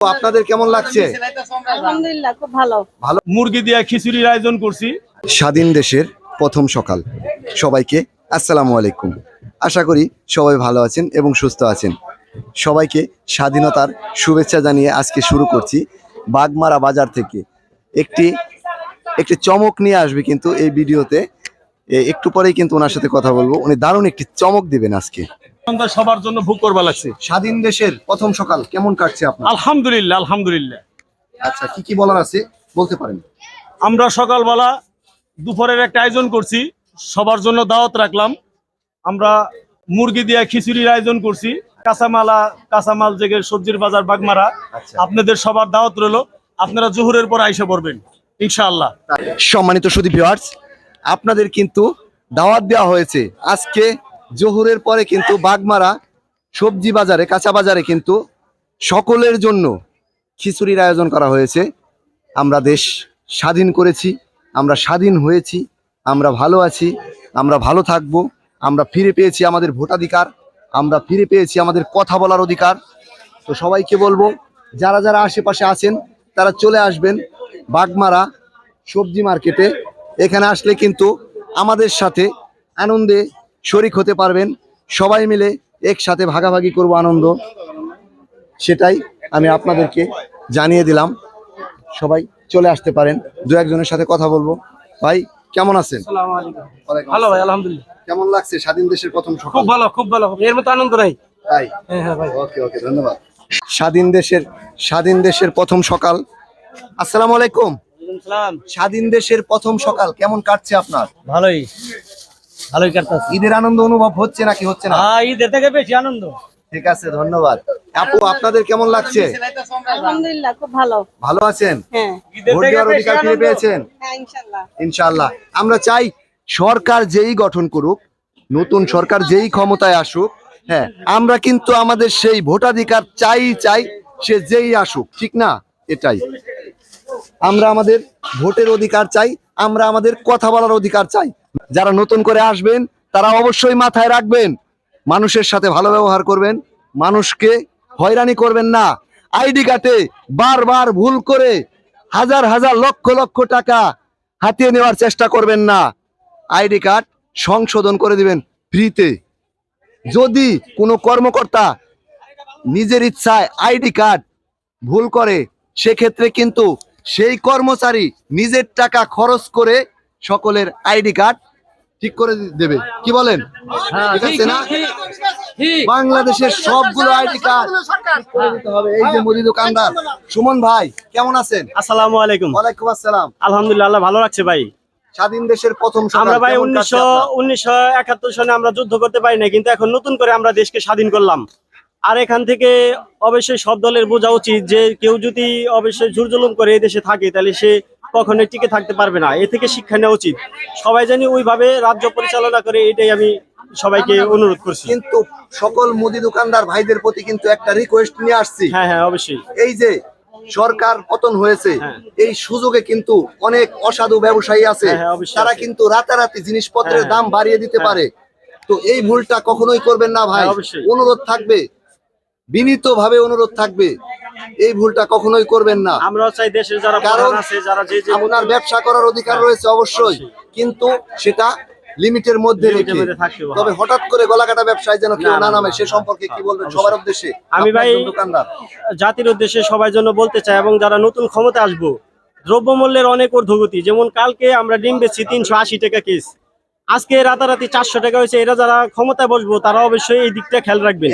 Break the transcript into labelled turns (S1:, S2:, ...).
S1: তো আপনাদের কেমন লাগছে?
S2: আলহামদুলিল্লাহ খুব ভালো।
S3: মুরগি দিয়ে খিচুড়ির আয়োজন করছি।
S1: স্বাধীন দেশের প্রথম সকাল। সবাইকে আসসালামু আলাইকুম। আশা করি সবাই ভালো আছেন এবং সুস্থ আছেন। সবাইকে স্বাধীনতার শুভেচ্ছা জানিয়ে আজকে শুরু করছি বাগমারা বাজার থেকে। একটি একটি চমক নিয়ে আসবে কিন্তু এই ভিডিওতে। একটু পরেই কিন্তু ওনার সাথে কথা বলব। উনি দারুণ একটি চমক দিবেন আজকে।
S3: আমরা সবার জন্য ভোগ করবা লাগছে।
S1: স্বাধীন দেশের প্রথম সকাল কেমন কাটছে আপনার?
S3: আলহামদুলিল্লাহ আলহামদুলিল্লাহ।
S1: আচ্ছা কি কি বলার আছে? বলতে পারেন।
S3: আমরা সকালবেলা দুপুরের একটা আয়োজন করছি সবার জন্য দাওয়াত রাখলাম। আমরা মুরগি দিয়ে খিচুড়ির আয়োজন করছি কাঁচামালা কাঁচামাল জেগে সবজির বাজার বাগমারা।
S1: আচ্ছা।
S3: আপনাদের সবার দাওয়াত রইল আপনারা জোহরের পর আইসা পড়বেন ইনশাআল্লাহ।
S1: সম্মানিত সুদী ভিউয়ার্স আপনাদের কিন্তু দাওয়াত দেওয়া হয়েছে। আজকে জোহরের পরে কিন্তু বাগমারা সবজি বাজারে, কাঁচা বাজারে কিন্তু সকলের জন্য খিচুড়ির আয়োজন করা হয়েছে। আমরা দেশ স্বাধীন করেছি, আমরা স্বাধীন হয়েছি, আমরা ভালো আছি, আমরা ভালো থাকব, আমরা ফিরে পেয়েছি আমাদের ভোটাধিকার, আমরা ফিরে পেয়েছি আমাদের কথা বলার অধিকার। তো সবাইকে বলব, যারা যারা আশেপাশে আছেন, তারা চলে আসবেন বাগমারা সবজি মার্কেটে। এখানে আসলে কিন্তু আমাদের সাথে আনন্দে শরিক হতে পারবেন। সবাই মিলে একসাথে ভাগাভাগি করব আনন্দ। সেটাই আমি আপনাদেরকে জানিয়ে দিলাম। সবাই চলে আসতে পারেন। দু একজনের সাথে কথা বলব। ভাই কেমন আছেন?
S3: ভালো ভাই আলহামদুলিল্লাহ।
S1: কেমন লাগছে স্বাধীন দেশের প্রথম সকাল
S3: খুব ভালো খুব ভালো। এর মতো আনন্দ নাই।
S1: তাই?
S3: হ্যাঁ হ্যাঁ ভাই।
S1: ওকে ওকে ধন্যবাদ। স্বাধীন দেশের স্বাধীন দেশের প্রথম সকাল। আসসালামু আলাইকুম। স্বাধীন দেশের প্রথম সকাল কেমন কাটছে আপনার?
S3: ভালোই। ভালোই কাটতাছে।
S1: ঈদের আনন্দ অনুভব হচ্ছে নাকি হচ্ছে না?
S3: হ্যাঁ ঈদের থেকে বেশি আনন্দ।
S1: ঠিক আছে ধন্যবাদ। আপু আপনাদের কেমন লাগছে?
S2: আলহামদুলিল্লাহ খুব ভালো।
S1: ভালো আছেন?
S2: হ্যাঁ।
S1: ভোট দেওয়ার অধিকার ফিরে পেয়েছেন?
S2: হ্যাঁ
S1: ইনশাআল্লাহ আমরা চাই সরকার যেই গঠন করুক নতুন সরকার যেই ক্ষমতায় আসুক হ্যাঁ আমরা কিন্তু আমাদের সেই ভোটাধিকার চাই চাই সে যেই আসুক ঠিক না? এটাই। আমরা আমাদের ভোটের অধিকার চাই আমরা আমাদের কথা বলার অধিকার চাই যারা নতুন করে আসবেন, তারা অবশ্যই মাথায় রাখবেন, মানুষের সাথে ভালো ব্যবহার করবেন, মানুষকে হয়রানি করবেন না। আইডি কার্ডে বারবার ভুল করে হাজার হাজার লক্ষ লক্ষ টাকা হাতিয়ে নেওয়ার চেষ্টা করবেন না। আইডি কার্ড সংশোধন করে দিবেন ফ্রিতে। যদি কোনো কর্মকর্তা নিজের ইচ্ছায় আইডি কার্ড ভুল করে, সেক্ষেত্রে কিন্তু সেই কর্মচারী নিজের টাকা খরচ করে সকলের আইডি কার্ড ঠিক করে দেবে। কি বলেন? ঠিক আছে না? বাংলাদেশের সবগুলো আইডি কার্ড এই যে মুদি দোকানদার সুমন ভাই কেমন আছেন?
S3: আসসালামু আলাইকুম।
S1: ওয়ালাইকুম আসসালাম।
S3: আলহামদুলিল্লাহ আল্লাহ ভালো রাখছে ভাই।
S1: স্বাধীন দেশের প্রথম
S3: আমরা ভাই উনিশশো? উনিশশো একাত্তর সনে আমরা যুদ্ধ করতে পারি না কিন্তু এখন নতুন করে আমরা দেশকে স্বাধীন করলাম। আর এখান থেকে অবশ্যই সব দলের বোঝা উচিত যে কেউ যদি অবশ্যই জোর জুলুম করে এই দেশে থাকে তাহলে সে কখনোই টিকে থাকতে পারবে না। এ থেকে শিক্ষা নেওয়া উচিত। সবাই জানি ওইভাবে রাজ্য পরিচালনা করে এটাই আমি সবাইকে অনুরোধ করছি।
S1: কিন্তু সকল মুদি দোকানদার ভাইদের প্রতি কিন্তু একটা রিকোয়েস্ট নিয়ে আসছি।
S3: হ্যাঁ হ্যাঁ অবশ্যই।
S1: এই যে সরকার পতন হয়েছে
S3: হ্যাঁ।
S1: এই সুযোগে কিন্তু অনেক অসাধু ব্যবসায়ী আছে।
S3: হ্যাঁ, হ্যাঁ,
S1: তারা কিন্তু রাতারাতি জিনিসপত্রের দাম বাড়িয়ে দিতে। পারে। তো এই ভুলটা কখনোই করবেন না ভাই। অনুরোধ থাকবে। বিনীত ভাবে অনুরোধ থাকবে। এই ভুলটা কখনোই করবেন না।
S3: আমরা চাই দেশের যারা
S1: কারণ
S3: আছে যারা যে যে
S1: আপনার ব্যবসা করার অধিকার
S3: হ্যাঁ,
S1: রয়েছে অবশ্যই। কিন্তু সেটা লিমিটের মধ্যে রেখে। তবে হঠাৎ করে গলাকাটা ব্যবসায় যেন কেউ
S3: না,
S1: নামে সে সম্পর্কে কি বলবেন? সবার উদ্দেশ্যে।
S3: আমি ভাই-
S1: দোকানদার।
S3: জাতির উদ্দেশ্যে সবার জন্য বলতে চাই এবং যারা নতুন ক্ষমতা আসব দ্রব্যমূল্যের অনেক ঊর্ধ্বগতি যেমন কালকে আমরা ডিম বেচছি তিনশো আশি টাকা কেস। আজকে রাতারাতি চারশো টাকা হয়েছে এরা যারা ক্ষমতায় বসবো তারা অবশ্যই এই দিকটা খেয়াল রাখবেন।